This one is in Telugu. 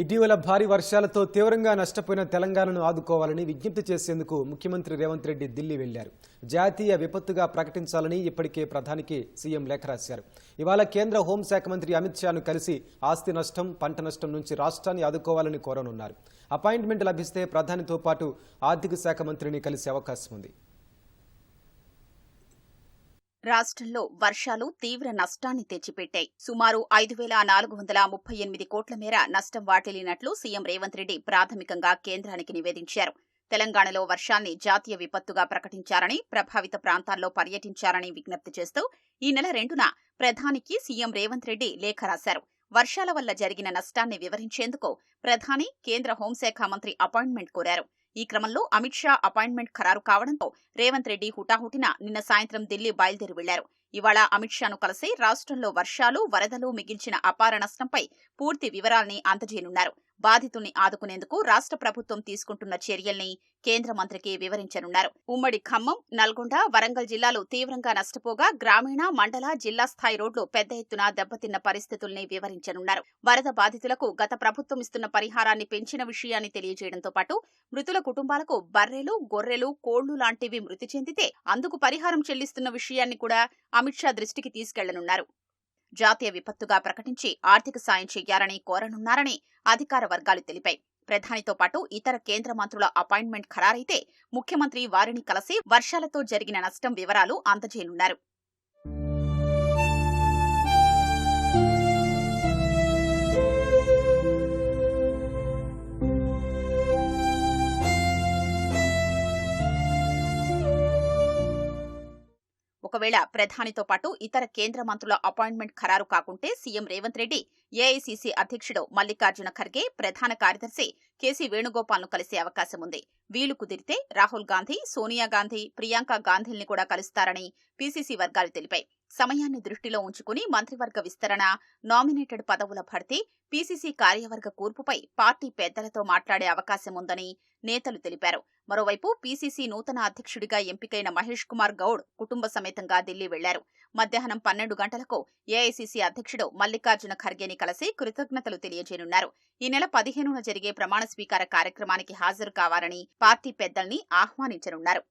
ఇటీవల భారీ వర్షాలతో తీవ్రంగా నష్టపోయిన తెలంగాణను ఆదుకోవాలని విజ్ఞప్తి చేసేందుకు ముఖ్యమంత్రి రేవంత్ రెడ్డి ఢిల్లీ వెళ్ళారు జాతీయ విపత్తుగా ప్రకటించాలని ఇప్పటికే ప్రధానికి సీఎం లేఖ రాశారు. ఇవాళ కేంద్ర హోంశాఖ మంత్రి అమిత్ షాను కలిసి ఆస్తి నష్టం పంట నష్టం నుంచి రాష్ట్రాన్ని ఆదుకోవాలని కోరనున్నారు. అపాయింట్మెంట్ లభిస్తే ప్రధానితో పాటు ఆర్థిక శాఖ మంత్రిని కలిసే అవకాశం ఉంది రాష్ట్రంలో వర్షాలు తీవ్ర నష్టాన్ని తెచ్చిపెట్టాయి. సుమారు ఐదు వేల నాలుగు వందల ముప్పై ఎనిమిది కోట్ల మేర నష్టం వాటిల్లినట్లు సీఎం రేవంత్ రెడ్డి ప్రాథమికంగా కేంద్రానికి నివేదించారు. తెలంగాణలో వర్షాన్ని జాతీయ విపత్తుగా ప్రకటించారని ప్రభావిత ప్రాంతాల్లో పర్యటించారని విజ్ఞప్తి చేస్తూ ఈ నెల రెండున ప్రధానికి సీఎం రేవంత్ రెడ్డి లేఖ రాశారు. వర్షాల వల్ల జరిగిన నష్టాన్ని వివరించేందుకు ప్రధాని కేంద్ర హోంశాఖ మంత్రి అపాయింట్మెంట్ కోరారు. ఈ క్రమంలో అమిత్ షా అపాయింట్మెంట్ ఖరారు కావడంతో రేవంత్ రెడ్డి హుటాహుటిన నిన్న సాయంత్రం ఢిల్లీ బయలుదేరి వెళ్ళారు. ఇవాళ అమిత్ షాను కలిసి రాష్ట్రంలో వర్షాలు వరదలు మిగిల్చిన అపార నష్టంపై పూర్తి వివరాల్ని అందజేయనున్నారు. బాధితుల్ని ఆదుకునేందుకు రాష్ట్ర ప్రభుత్వం తీసుకుంటున్న చర్యల్ని కేంద్ర మంత్రికి వివరించనున్నారు. ఉమ్మడి ఖమ్మం నల్గొండ వరంగల్ జిల్లాలు తీవ్రంగా నష్టపోగా గ్రామీణ మండల జిల్లా స్థాయి రోడ్లు పెద్ద ఎత్తున దెబ్బతిన్న పరిస్థితుల్ని వివరించనున్నారు. వరద బాధితులకు గత ప్రభుత్వం ఇస్తున్న పరిహారాన్ని పెంచిన విషయాన్ని తెలియజేయడంతో పాటు మృతుల కుటుంబాలకు బర్రెలు గొర్రెలు కోళ్ళు లాంటివి మృతి చెందితే అందుకు పరిహారం చెల్లిస్తున్న విషయాన్ని కూడా అమిత్ షా దృష్టికి తీసుకెళ్ళనున్నారు. జాతీయ విపత్తుగా ప్రకటించి ఆర్థిక సాయం చేయాలని కోరనున్నారని అధికార వర్గాలు తెలిపాయి. ప్రధానితో పాటు ఇతర కేంద్ర మంత్రుల అపాయింట్మెంట్ ఖరారైతే ముఖ్యమంత్రి వారిని కలిసి వర్షాలతో జరిగిన నష్టం వివరాలు అందజేయనున్నారు. ఒకవేళ ప్రధానితో పాటు ఇతర కేంద్ర మంత్రుల అపాయింట్మెంట్ ఖరారు కాకుంటే సీఎం రేవంత్ రెడ్డి ఏఐసీసీ అధ్యక్షుడు మల్లికార్జున ఖర్గే ప్రధాన కార్యదర్శి కేసీ వేణుగోపాల్ను కలిసే అవకాశం ఉంది. వీలు కుదిరితే రాహుల్ గాంధీ సోనియా గాంధీ ప్రియాంక గాంధీల్ని కూడా కలుస్తారని పీసీసీ వర్గాలు తెలిపాయి. సమయాన్ని దృష్టిలో ఉంచుకుని మంత్రివర్గ విస్తరణ నామినేటెడ్ పదవుల భర్తీ పీసీసీ కార్యవర్గ కూర్పుపై పార్టీ పెద్దలతో మాట్లాడే అవకాశం ఉందని నేతలు తెలిపారు. మరోవైపు పీసీసీ నూతన అధ్యక్షుడిగా ఎంపికైన మహేష్ కుమార్ గౌడ్ కుటుంబ సమేతంగా ఢిల్లీ వెళ్ళారు. మధ్యాహ్నం పన్నెండు గంటలకు ఏఐసీసీ అధ్యక్షుడు మల్లికార్జున ఖర్గేని కలిసి కృతజ్ఞతలు తెలియజేయనున్నారు. ఈ నెల పదిహేనున జరిగే ప్రమాణ స్వీకార కార్యక్రమానికి హాజరు కావాలని పార్టీ పెద్దల్ని ఆహ్వానించనున్నారు.